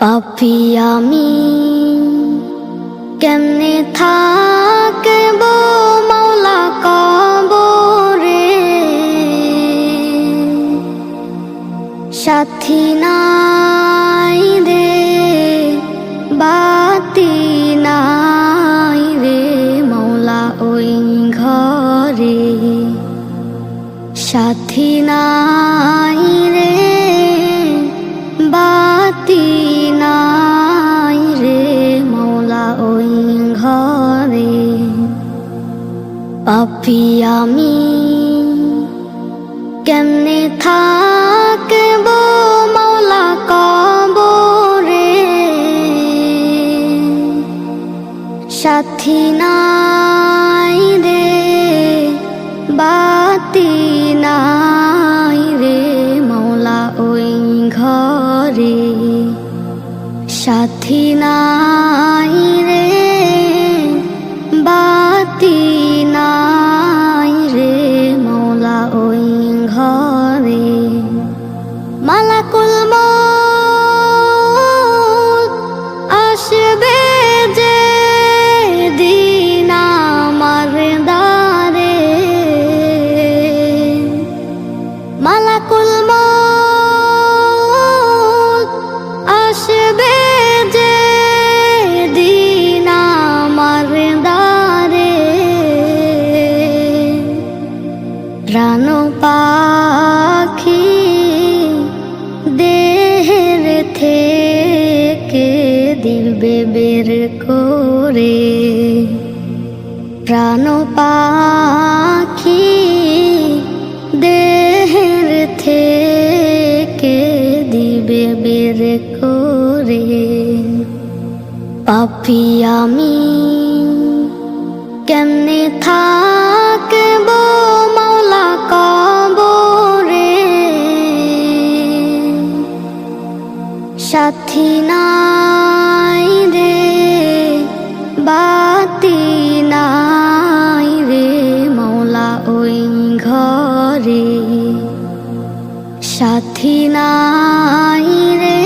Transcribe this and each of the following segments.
পাপি আমি কেমনে থাকব? পাপি আমি, কেমনে থাকব মৌলা কবরে? সাথী নাই রে, বাতি নাই রে মৌলা ওই ঘরে। সাথী আসবে যে দিন আমার দ্বারে। প্রাণ পাখি থেকে দিলবে বের করে। প্রাণ পাখি পাপি আমি, কেমনে থাকব মাওলা কবরে? সাথী নাই রে, বাতি নাই রে মাওলা ওই ঘরে। সাথী নাই রে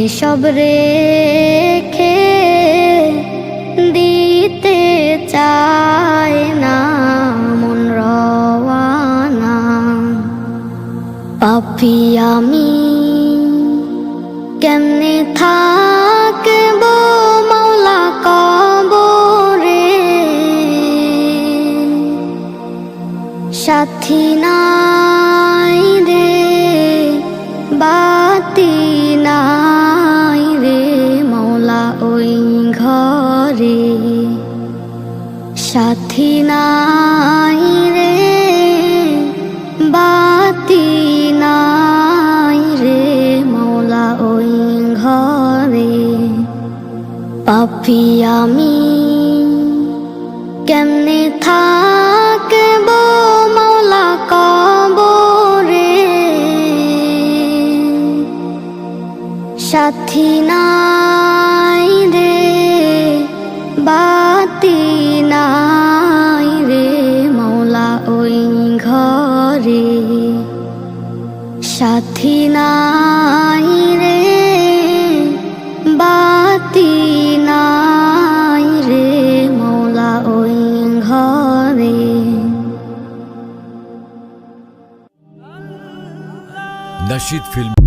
এসব রেখে দিতে চায় না মন রওয়ানা। পাপি আমি কেমনে থাকব মাওলা কবরে? সাথী নাই রে বাতি পাপি আমি, কেমনে থাকব মৌলা কবরে? সাথী নাই রে, বাতি নাই রে মৌলা ওই ঘরে। সাথী নাই नशीद फिल्म